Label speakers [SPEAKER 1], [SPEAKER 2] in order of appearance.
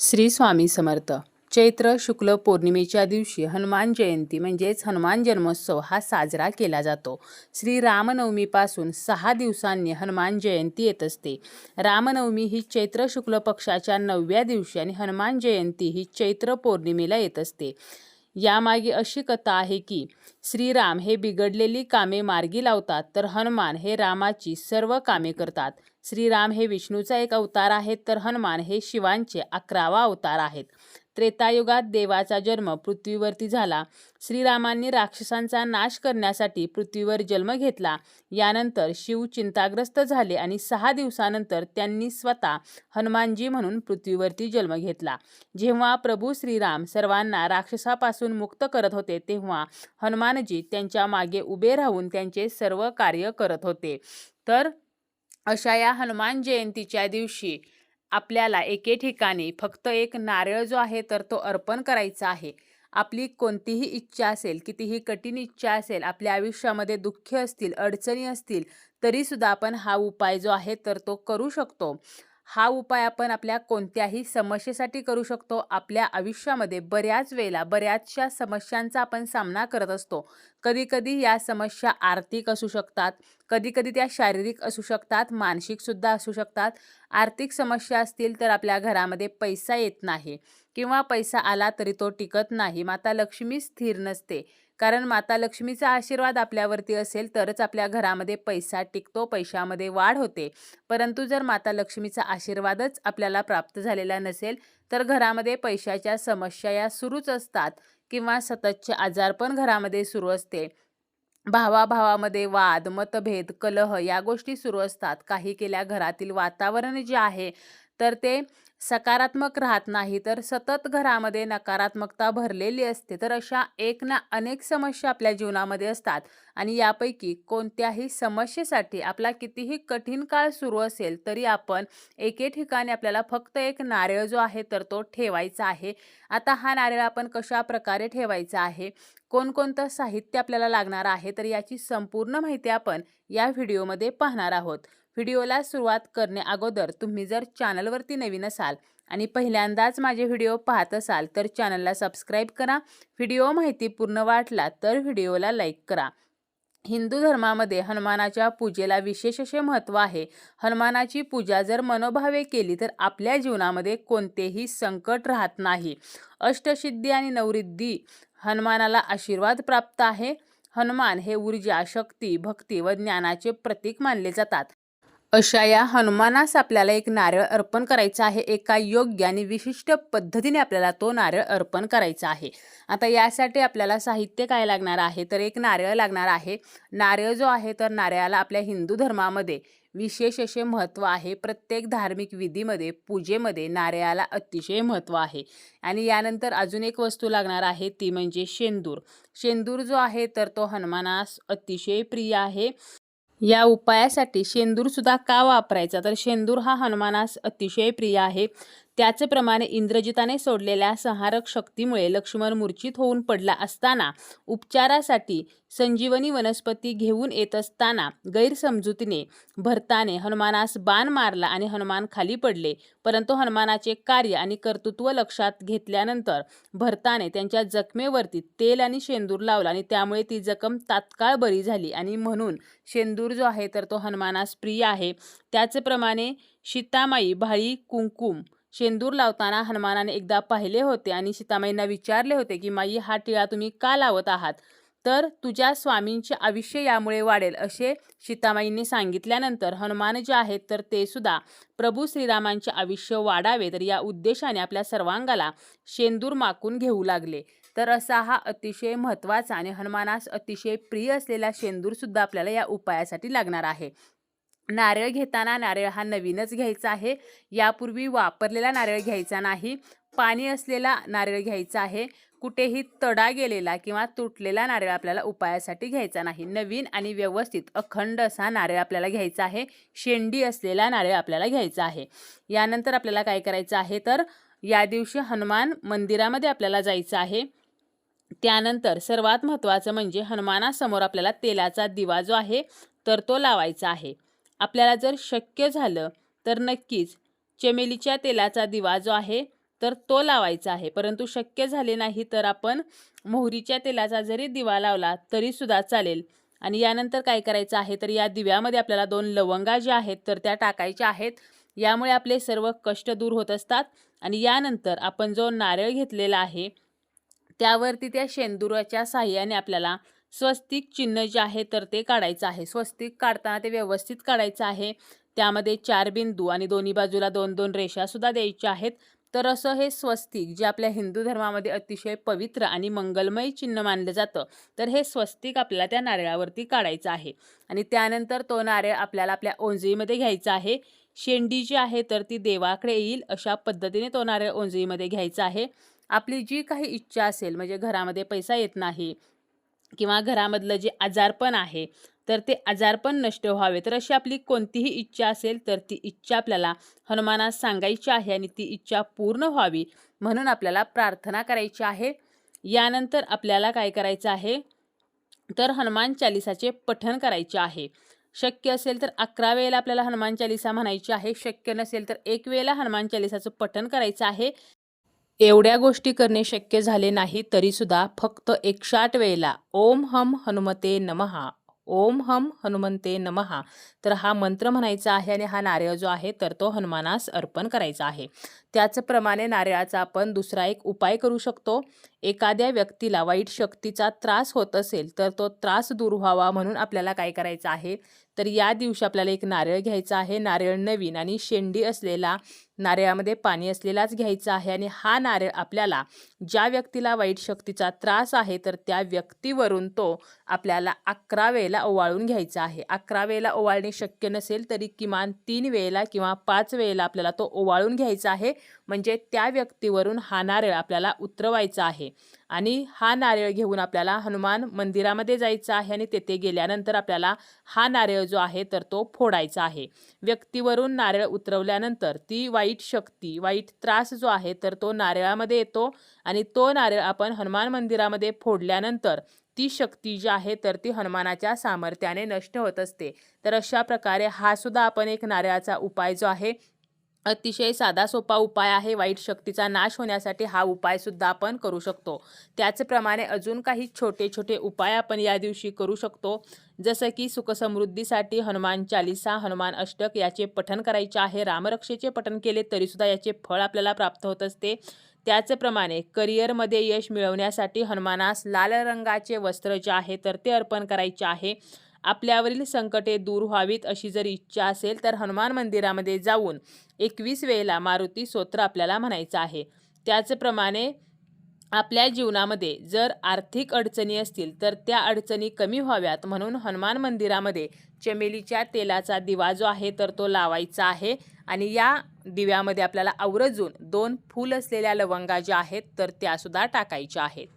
[SPEAKER 1] श्री स्वामी समर्थ. चैत्र शुक्ल पौर्णिमेच्या दिवशी हनुमान जयंती म्हणजेच हनुमान जन्मोत्सव हा साजरा केला जातो. श्री रामनवमीपासून सहा दिवसांनी हनुमान जयंती येत असते. रामनवमी ही चैत्र शुक्ल पक्षाच्या नवव्या दिवशी आणि हनुमान जयंती ही चैत्र पौर्णिमेला येत असते. यामागे अशी कथा आहे की श्रीराम हे बिघडलेली कामे मार्गी लावतात तर हनुमान हे रामाची सर्व कामे करतात. श्रीराम हे विष्णूचा एक अवतार आहेत तर हनुमान हे शिवांचे अकरावा अवतार आहेत. त्रेतायुगात देवाचा जन्म पृथ्वीवरती झाला. श्रीरामांनी राक्षसांचा नाश करण्यासाठी पृथ्वीवर जन्म घेतला. यानंतर शिव चिंताग्रस्त झाले आणि सहा दिवसानंतर त्यांनी स्वतः हनुमानजी म्हणून पृथ्वीवरती जन्म घेतला. जेव्हा प्रभू श्रीराम सर्वांना राक्षसापासून मुक्त करत होते तेव्हा हनुमानजी त्यांच्या मागे उभे राहून त्यांचे सर्व कार्य करत होते. तर अशा या हनुमान जयंतीच्या दिवशी आपल्याला एके ठिकाणी फक्त एक नारळ जो आहे तर तो अर्पण करायचा आहे. आपली कोणतीही इच्छा असेल कितीही कठीण इच्छा असेल आपल्या आयुष्यामध्ये दुःख असतील अडचणी असतील तरीसुद्धा आपण हा उपाय जो आहे तर तो करू शकतो. हा उपाय आपण आपल्या कोणत्याही समस्येसाठी करू शकतो. आपल्या आयुष्यामध्ये बऱ्याच वेळेला बऱ्याचशा समस्यांचा आपण सामना करत असतो. कधीकधी या समस्या आर्थिक असू शकतात. कधीकधी त्या शारीरिक असू शकतात. मानसिकसुद्धा असू शकतात. आर्थिक समस्या असतील तर आपल्या घरामध्ये पैसा येत नाही. किंवा पैसा आला तरी तो टिकत नाही. माता लक्ष्मी स्थिर नसते. कारण माता लक्ष्मीचा आशीर्वाद आपल्यावरती असेल तरच आपल्या घरामध्ये पैसा टिकतो पैशामध्ये वाढ होते. परंतु जर माता लक्ष्मीचा आशीर्वादच आपल्याला प्राप्त झालेला नसेल तर घरामध्ये पैशाच्या समस्या या सुरूच असतात किंवा सततचे आजार पण घरामध्ये सुरू असते. भावाभावामध्ये वाद मतभेद कलह या गोष्टी सुरू असतात. काही केल्या घरातील वातावरण जे आहे तर ते सकारात्मक राहत नाही तर सतत घरामध्ये नकारात्मकता भरलेली असते. तर अशा एक ना अनेक समस्या आपल्या जीवनामध्ये असतात आणि यापैकी कोणत्याही समस्येसाठी आपला कितीही कठीण काळ सुरू असेल तरी आपण एके ठिकाणी आपल्याला फक्त एक नारळ जो आहे तर तो ठेवायचा आहे. आता हा नारळ आपण कशा प्रकारे ठेवायचा आहे? कोणकोणतं साहित्य आपल्याला लागणार आहे? तर याची संपूर्ण माहिती आपण या व्हिडिओमध्ये पाहणार आहोत. व्हिडिओला सुरुवात करणे अगोदर तुम्ही जर चॅनलवरती नवीन असाल आणि पहिल्यांदाच माझे व्हिडिओ पाहत असाल तर चॅनलला सबस्क्राईब करा. व्हिडिओ माहिती पूर्ण वाटला तर व्हिडिओला लाईक करा. हिंदू धर्मामध्ये हनुमानाच्या पूजेला विशेष असे महत्त्व आहे. हनुमानाची पूजा जर मनोभावे केली तर आपल्या जीवनामध्ये कोणतेही संकट राहत नाही. अष्टसिद्धी आणि नवरिद्धी हनुमानाला आशीर्वाद प्राप्त आहे. हनुमान हे ऊर्जा शक्ती भक्ती व ज्ञानाचे प्रतीक मानले जातात. अशा या हनुमानास आपल्याला एक नारळ अर्पण करायचा आहे. एका योग्य आणि विशिष्ट पद्धतीने आपल्याला तो नारळ अर्पण करायचा आहे. आता यासाठी आपल्याला साहित्य काय लागणार आहे? तर एक नारळ लागणार आहे. नारळ जो आहे तर नारळाला आपल्या हिंदू धर्मामध्ये विशेष असे महत्त्व आहे. प्रत्येक धार्मिक विधीमध्ये पूजेमध्ये नारळाला अतिशय महत्त्व आहे. आणि यानंतर अजून एक वस्तू लागणार आहे ती म्हणजे शेंदूर. शेंदूर जो आहे तर तो हनुमानास अतिशय प्रिय आहे. या उपायासाठी शेंदूरसुद्धा का वापरायचा? तर शेंदूर हा हनुमानास अतिशय प्रिय आहे. त्याचप्रमाणे इंद्रजिताने सोडलेल्या संहारक शक्तीमुळे लक्ष्मण मूर्छित होऊन पडला असताना उपचारासाठी संजीवनी वनस्पती घेऊन येत असताना गैरसमजुतीने भरताने हनुमानास बाण मारला आणि हनुमान खाली पडले. परंतु हनुमानाचे कार्य आणि कर्तृत्व लक्षात घेतल्यानंतर भरताने त्यांच्या जखमेवरती तेल आणि शेंदूर लावला आणि त्यामुळे ती जखम तात्काळ बरी झाली आणि म्हणून शेंदूर जो आहे तर तो हनुमानास प्रिय आहे. त्याचप्रमाणे सीतामाई भाळी कुंकुम शेंदूर लावताना हनुमानाने एकदा पाहिले होते आणि सीतामाईंना विचारले होते की माई हा टिळा तुम्ही का लावत आहात? तर तुझ्या स्वामींचे आयुष्य यामुळे वाढेल असे सीतामाईंनी सांगितल्यानंतर हनुमान जे आहेत तर ते सुद्धा प्रभू श्रीरामांचे आयुष्य वाढावे तर या उद्देशाने आपल्या सर्वांगाला शेंदूर माकून घेऊ लागले. तर असा हा अतिशय महत्त्वाचा आणि हनुमानास अतिशय प्रिय असलेला शेंदूरसुद्धा आपल्याला या उपायासाठी लागणार आहे. नारळ घेताना नारळ हा नवीनच घ्यायचा आहे. यापूर्वी वापरलेला नारळ घ्यायचा नाही. पाणी असलेला नारळ घ्यायचा आहे. कुठेही तडा गेलेला किंवा तुटलेला नारळ आपल्याला उपायासाठी घ्यायचा नाही. नवीन आणि व्यवस्थित अखंड असा नारळ आपल्याला घ्यायचा आहे. शेंडी असलेला नारळ आपल्याला घ्यायचा आहे. यानंतर आपल्याला काय करायचं आहे तर या दिवशी हनुमान मंदिरामध्ये आपल्याला जायचं आहे. त्यानंतर सर्वात महत्त्वाचं म्हणजे हनुमानासमोर आपल्याला तेलाचा दिवा जो आहे तर तो लावायचा आहे. आपल्याला जर शक्य झालं तर नक्कीच चमेलीच्या तेलाचा दिवा जो आहे तर तो लावायचा आहे. परंतु शक्य झाले नाही तर आपण मोहरीच्या तेलाचा जरी दिवा लावला तरीसुद्धा चालेल. आणि यानंतर काय करायचं आहे तर या दिव्यामध्ये आपल्याला दोन लवंगा ज्या आहेत तर त्या टाकायच्या आहेत. यामुळे आपले सर्व कष्ट दूर होत असतात. आणि यानंतर आपण जो नारळ घेतलेला आहे त्यावरती त्या शेंदुराच्या साह्याने आपल्याला स्वस्तिक चिन्ह जे आहे तर ते काढायचं आहे. स्वस्तिक काढताना ते व्यवस्थित काढायचं आहे. त्यामध्ये चार बिंदू आणि दोन्ही बाजूला दोन दोन रेषासुद्धा द्यायच्या आहेत. तर असं हे स्वस्तिक जे आपल्या हिंदू धर्मामध्ये अतिशय पवित्र आणि मंगलमय चिन्ह मानलं जातं तर हे स्वस्तिक आपल्याला त्या नारळावरती काढायचं आहे. आणि त्यानंतर तो नारळ आपल्याला आपल्या ओंजळीमध्ये घ्यायचा आहे. शेंडी जी आहे तर ती देवाकडे येईल अशा पद्धतीने तो नारळ ओंजळीमध्ये घ्यायचा आहे. आपली जी काही इच्छा असेल म्हणजे घरामध्ये पैसा येत नाही किंवा घरामधलं जे आजारपण आहे तर ते आजारपण नष्ट व्हावे. तर अशी आपली कोणतीही इच्छा असेल तर ती इच्छा आपल्याला हनुमानास सांगायची आहे आणि ती इच्छा पूर्ण व्हावी म्हणून आपल्याला प्रार्थना करायची आहे. यानंतर आपल्याला काय करायचं आहे? तर हनुमान चालिसाचे पठण करायचे आहे. शक्य असेल तर अकरा वेळेला आपल्याला हनुमान चालिसा म्हणायची आहे. शक्य नसेल तर एक वेळेला हनुमान चालिसाचं पठण करायचं आहे. एवढ्या गोष्टी करणे शक्य झाले नाही तरीसुद्धा फक्त एकशाट वेळेला ओम हम हनुमते नमहा ओम हम हनुमंते नमहा. तर हा मंत्र म्हणायचा आहे आणि हा नारळ जो आहे तर तो हनुमानास अर्पण करायचा आहे. त्याचप्रमाणे नारळाचा आपण दुसरा एक उपाय करू शकतो. एखाद्या व्यक्तीला वाईट शक्तीचा त्रास होत असेल तर तो त्रास दूर व्हावा म्हणून आपल्याला काय करायचं आहे? तर या दिवशी आपल्याला एक नारळ घ्यायचा आहे. नारळ नवीन आणि शेंडी असलेला नारळामध्ये पाणी असलेलाच घ्यायचा आहे आणि हा नारळ आपल्याला ज्या व्यक्तीला वाईट शक्तीचा त्रास आहे तर त्या व्यक्तीवरून तो आपल्याला अकरा वेळेला ओवाळून घ्यायचा आहे. अकरा वेळेला ओवाळणे शक्य नसेल तरी किमान तीन वेळेला किंवा पाच वेळेला आपल्याला तो ओवाळून घ्यायचा आहे. म्हणजे त्या व्यक्तीवरून हा नारळ आपल्याला उतरवायचा आहे. आणि हा नारळ घेऊन आपल्याला हनुमान मंदिरामध्ये जायचं आहे आणि तेथे गेल्यानंतर आपल्याला हा नारळ जो आहे तर तो फोडायचा आहे. व्यक्तीवरून नारळ उतरवल्यानंतर ती वाईट शक्ती वाईट त्रास जो आहे तर तो नारळामध्ये येतो आणि तो नारळ आपण हनुमान मंदिरामध्ये फोडल्यानंतर ती शक्ती जी आहे तर ती हनुमानाच्या सामर्थ्याने नष्ट होत असते. तर अशा प्रकारे हा सुद्धा आपण एक नारळाचा उपाय जो आहे अतिशय साधा सोपा उपाय आहे. वाईट शक्तीचा नाश होण्यासाठी हा उपायसुद्धा आपण करू शकतो. त्याचप्रमाणे अजून काही छोटे छोटे उपाय आपण या दिवशी करू शकतो. जसं की सुखसमृद्धीसाठी हनुमान चालिसा हनुमान अष्टक याचे पठन करायचे आहे. रामरक्षेचे पठन केले तरीसुद्धा याचे फळ आपल्याला प्राप्त होत असते. त्याचप्रमाणे करिअरमध्ये यश मिळवण्यासाठी हनुमानास लाल रंगाचे वस्त्र जे आहे तर ते अर्पण करायचे आहे. आपल्यावरील संकटे दूर व्हावीत अशी जर इच्छा असेल तर हनुमान मंदिरामध्ये जाऊन एकवीस वेळेला मारुती स्तोत्र आपल्याला म्हणायचं आहे. त्याचप्रमाणे आपल्या जीवनामध्ये जर आर्थिक अडचणी असतील तर त्या अडचणी कमी व्हाव्यात. म्हणून हनुमान मंदिरामध्ये चमेलीच्या तेलाचा दिवा जो आहे तर तो लावायचा आहे. आणि या दिव्यामध्ये आपल्याला आवर्जून दोन फूल असलेल्या लवंगा ज्या आहेत तर त्यासुद्धा टाकायच्या आहेत.